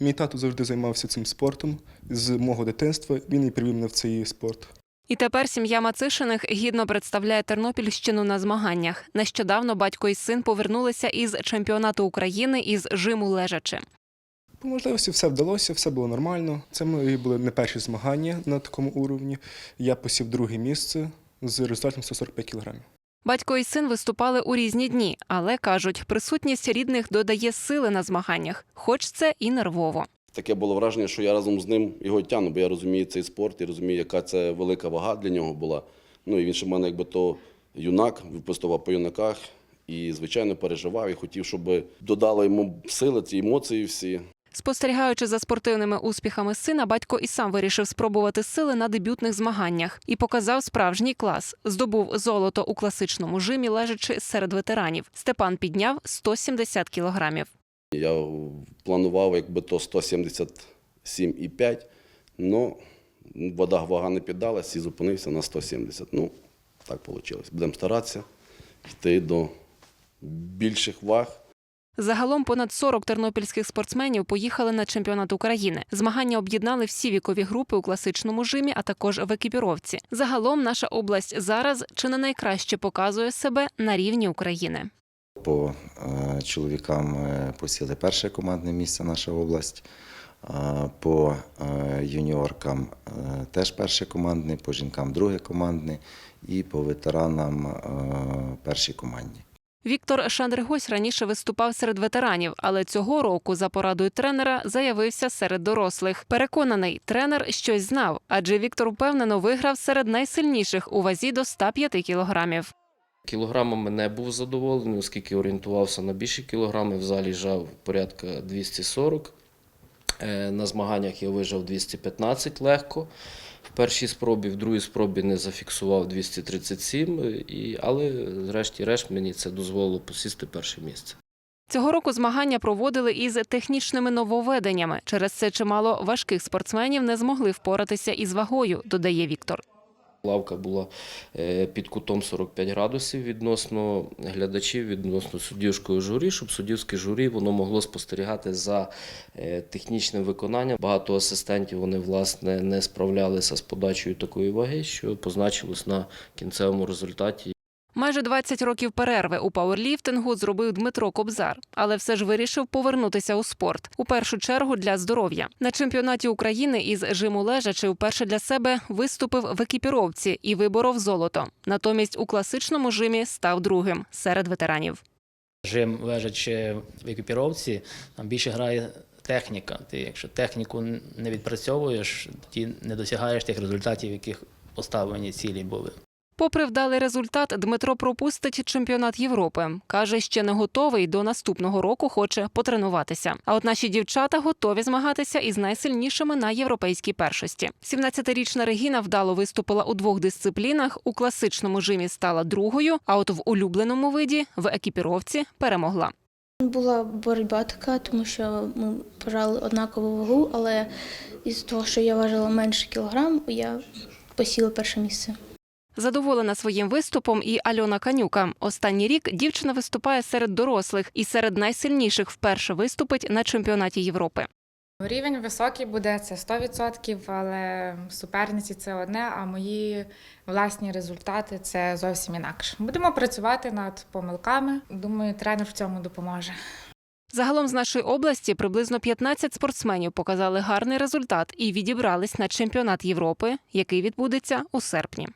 Мій тато завжди займався цим спортом. З мого дитинства він і привів мене в цей спорт. І тепер сім'я Мацишиних гідно представляє Тернопільщину на змаганнях. Нещодавно батько і син повернулися із чемпіонату України із жиму лежачи. По можливості все вдалося, все було нормально. Це мої були не перші змагання на такому уровні. Я посів друге місце з результатом 145 кілограмів. Батько і син виступали у різні дні, але кажуть, присутність рідних додає сили на змаганнях, хоч це і нервово. Таке було враження, що я разом з ним його тягну, бо я розумію цей спорт і розумію, яка це велика вага для нього була. Ну і він ще в мене якби то юнак, випустував по юнаках і, звичайно, переживав і хотів, щоб додало йому сили, ці емоції всі. Спостерігаючи за спортивними успіхами сина, батько і сам вирішив спробувати сили на дебютних змаганнях і показав справжній клас. Здобув золото у класичному жимі, лежачи серед ветеранів. Степан підняв 170 кілограмів. Я планував якби то 177,5, але вода вага не піддалась і зупинився на 170. Ну, так вийшло. Будемо старатися йти до більших ваг. Загалом понад 40 тернопільських спортсменів поїхали на чемпіонат України. Змагання об'єднали всі вікові групи у класичному жимі, а також в екіпіровці. Загалом наша область зараз чи не найкраще показує себе на рівні України. По е, чоловікам посіли перше командне місце наша область. Е, По е, юніоркам е, теж перше командне, по жінкам друге командне і по ветеранам е, перші командні. Віктор Шандригось раніше виступав серед ветеранів, але цього року за порадою тренера заявився серед дорослих. Переконаний, тренер щось знав, адже Віктор впевнено виграв серед найсильніших у вазі до 105 кілограмів. Кілограмами не був задоволений, оскільки орієнтувався на більші кілограми. В залі жав порядка 240. Е, На змаганнях я вижав 215 легко. В першій спробі, в другій спробі не зафіксував 237, е, і, але зрешті-решт мені це дозволило посісти перше місце. Цього року змагання проводили із технічними нововведеннями. Через це чимало важких спортсменів не змогли впоратися із вагою, додає Віктор. Лавка була е, під кутом 45 градусів відносно глядачів, відносно суддівської журі, щоб суддівське журі воно могло спостерігати за е, технічним виконанням. Багато асистентів вони власне не справлялися з подачею такої ваги, що позначилось на кінцевому результаті. Майже 20 років перерви у пауерліфтингу зробив Дмитро Кобзар, але все ж вирішив повернутися у спорт. У першу чергу для здоров'я. На чемпіонаті України із жиму лежачи вперше для себе виступив в екіпіровці і виборов золото. Натомість у класичному жимі став другим серед ветеранів. Жим лежачи в екіпіровці, там більше грає техніка. Ти, якщо техніку не відпрацьовуєш, тоді не досягаєш тих результатів, яких поставлені цілі були. Попри вдалий результат, Дмитро пропустить чемпіонат Європи. Каже, ще не готовий до наступного року хоче потренуватися. А от наші дівчата готові змагатися із найсильнішими на європейській першості. 17-річна Регіна вдало виступила у двох дисциплінах. У класичному жимі стала другою, а от в улюбленому виді в екіпіровці перемогла. Була боротьба така, тому що ми пожали однакову вагу, але із того, що я важила менше кілограм, я посіла перше місце. Задоволена своїм виступом і Альона Канюка. Останній рік дівчина виступає серед дорослих і серед найсильніших вперше виступить на чемпіонаті Європи. Рівень високий буде це 100%, але суперниці це одне, а мої власні результати це зовсім інакше. Будемо працювати над помилками. Думаю, тренер в цьому допоможе. Загалом з нашої області приблизно 15 спортсменів показали гарний результат і відібрались на чемпіонат Європи, який відбудеться у серпні.